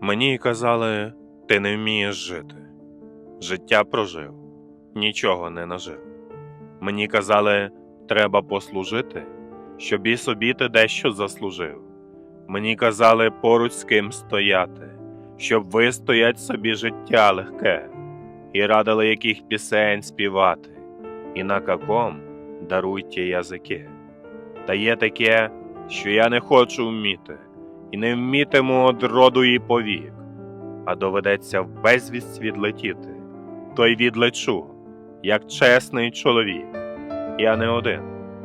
Мені казали, ти не вмієш жити. Життя прожив, нічого не нажив. Мені казали, треба послужити, щоб і собі ти дещо заслужив. Мені казали поруч з ким стояти, щоб вистоять собі життя легке, і радили, яких пісень співати, і на каком даруйте язики. Та є таке, що я не хочу вміти, і не вмітиму од роду і повік, а доведеться в безвість відлетіти, то й відлечу, як чесний чоловік. Я не один,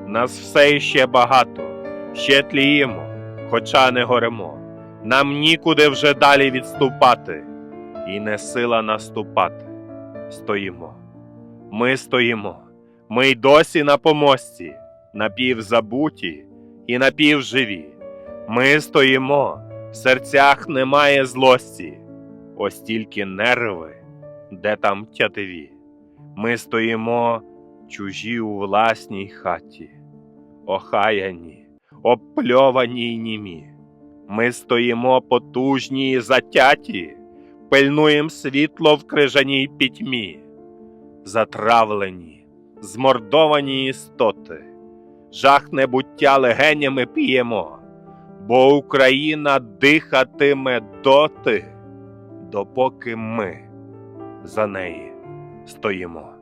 нас все іще багато, ще тліємо, хоча не горемо. Нам нікуди вже далі відступати, і не сила наступати. Стоїмо. Ми стоїмо. Ми й досі на помості, напівзабуті і напівживі. Ми стоїмо, в серцях немає злості, ось тільки нерви, де там тятиві. Ми стоїмо чужі у власній хаті, охаяні, обпльовані й німі. Ми стоїмо потужні й затяті, пильнуєм світло в крижаній пітьмі, затравлені, змордовані істоти, жах небуття легенями п'ємо, бо Україна дихатиме доти, допоки ми за неї стоїмо.